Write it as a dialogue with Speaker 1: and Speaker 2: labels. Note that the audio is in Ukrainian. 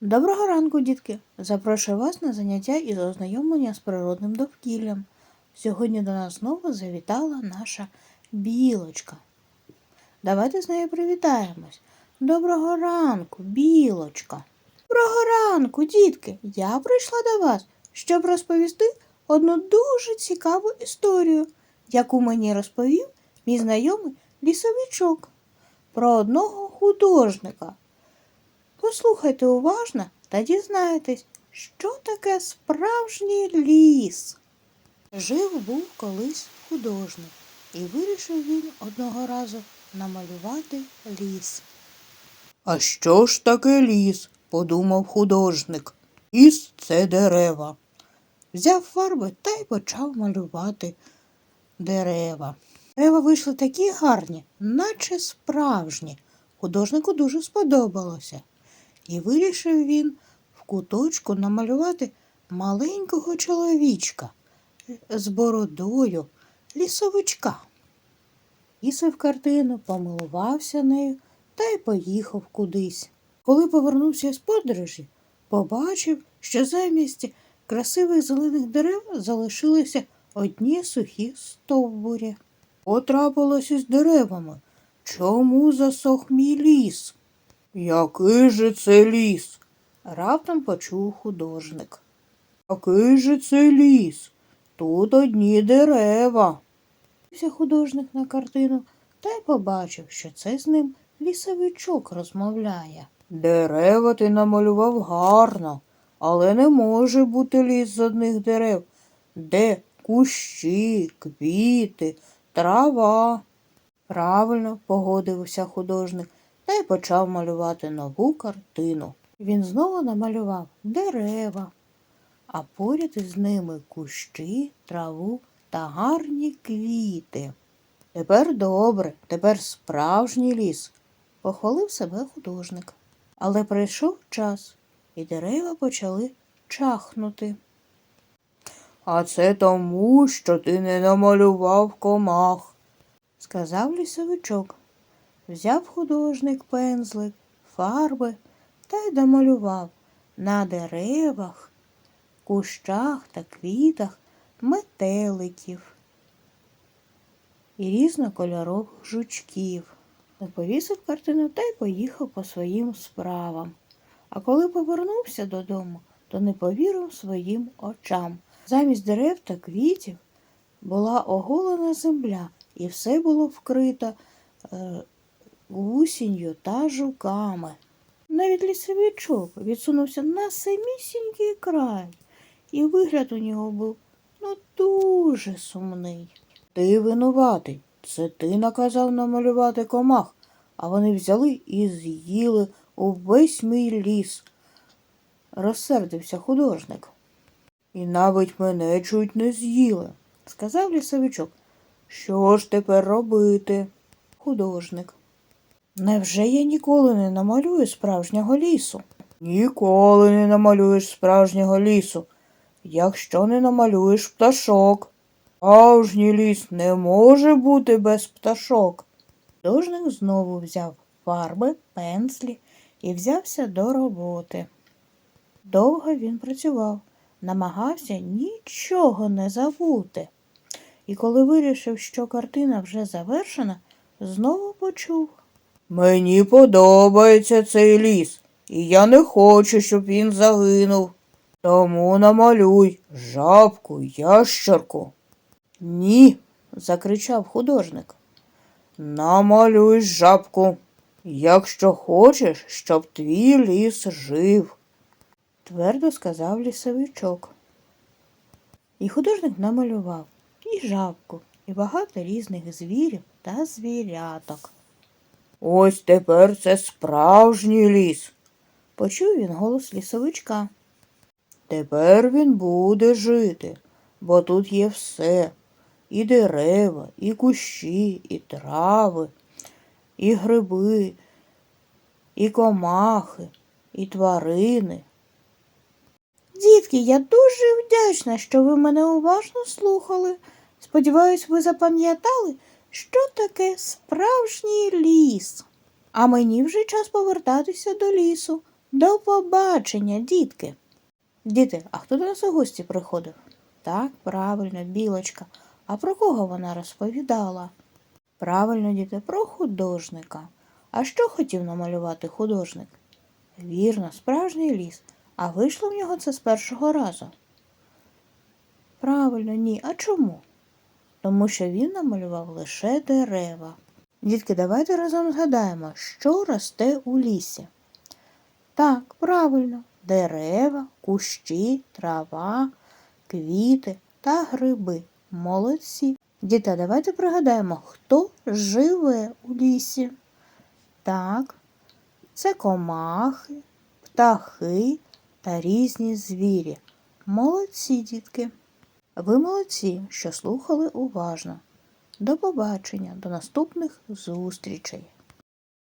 Speaker 1: Доброго ранку, дітки! Запрошую вас на заняття із ознайомлення з природним довкіллям. Сьогодні до нас знову завітала наша білочка. Давайте з нею привітаємось. Доброго ранку, білочка. Доброго ранку, дітки! Я прийшла до вас, щоб розповісти одну дуже цікаву історію, яку мені розповів мій знайомий лісовичок про одного художника. Послухайте уважно та дізнаєтесь, що таке справжній ліс. Жив був колись художник, і вирішив він одного разу намалювати ліс.
Speaker 2: А що ж таке ліс? подумав художник. Ліс це дерева.
Speaker 1: Взяв фарби та й почав малювати дерева. Дерева вийшли такі гарні, наче справжні. Художнику дуже сподобалося. І вирішив він в куточку намалювати маленького чоловічка з бородою лісовичка. Пісив картину, помилувався нею та й поїхав кудись. Коли повернувся з подорожі, побачив, що замість красивих зелених дерев залишилися одні сухі стовбурі.
Speaker 2: Потрапилось із деревами. Чому засох мій ліс? Який же це ліс?
Speaker 1: Раптом почув художник.
Speaker 2: Який же це ліс? Тут одні дерева.
Speaker 1: Дивився художник на картину та й побачив, що це з ним лісовичок розмовляє.
Speaker 2: Дерева ти намалював гарно, але не може бути ліс з одних дерев, де кущі, квіти, трава.
Speaker 1: Правильно погодився художник та й почав малювати нову картину. Він знову намалював дерева, а поряд із ними кущі, траву та гарні квіти. Тепер добре, тепер справжній ліс, похвалив себе художник. Але прийшов час, і дерева почали чахнути.
Speaker 2: А це тому, що ти не намалював комах.
Speaker 1: сказав лісовичок. Взяв художник пензлик, фарби та й домалював на деревах, кущах та квітах метеликів і різнокольорових жучків. Повісив картину та й поїхав по своїм справам. А коли повернувся додому, то не повірив своїм очам. Замість дерев та квітів була оголена земля, і все було вкрито е, гусінню та жуками. Навіть лісовичок відсунувся на самісінький край, і вигляд у нього був ну дуже сумний.
Speaker 2: Ти винуватий. Це ти наказав намалювати комах, а вони взяли і з'їли увесь мій ліс.
Speaker 1: Розсердився художник,
Speaker 2: І навіть мене чуть не з'їли.
Speaker 1: сказав лісовичок,
Speaker 2: Що ж тепер робити?
Speaker 1: художник. Невже я ніколи не намалюю справжнього лісу?
Speaker 2: Ніколи не намалюєш справжнього лісу, якщо не намалюєш пташок. Справжній ліс не може бути без пташок.
Speaker 1: Художник знову взяв фарби, пензлі і взявся до роботи. Довго він працював, намагався нічого не забути. І коли вирішив, що картина вже завершена, знову почув.
Speaker 2: Мені подобається цей ліс, і я не хочу, щоб він загинув. Тому намалюй жабку, ящерку.
Speaker 1: Ні, закричав художник.
Speaker 2: Намалюй жабку, якщо хочеш, щоб твій ліс жив.
Speaker 1: твердо сказав лісовичок. І художник намалював і жабку, і багато різних звірів та звіряток.
Speaker 2: Ось тепер це справжній ліс.
Speaker 1: Почув він голос лісовичка.
Speaker 2: Тепер він буде жити, бо тут є все. І дерева, і кущі, і трави, і гриби, і комахи, і тварини.
Speaker 1: Дітки, я дуже вдячна, що ви мене уважно слухали. Сподіваюсь, ви запам'ятали, що таке справжній ліс. А мені вже час повертатися до лісу. До побачення, дітки. Діти, а хто до нас у гості приходив? Так, правильно, білочка. А про кого вона розповідала? Правильно, діти, про художника. А що хотів намалювати художник? Вірно, справжній ліс. А вийшло в нього це з першого разу. Правильно, ні. А чому? Тому що він намалював лише дерева. Дітки, давайте разом згадаємо, що росте у лісі. Так, правильно, дерева, кущі, трава, квіти та гриби. Молодці. Діти, давайте пригадаємо, хто живе у лісі. Так, це комахи, птахи та різні звірі. Молодці, дітки. Ви молодці, що слухали уважно. До побачення, до наступних зустрічей.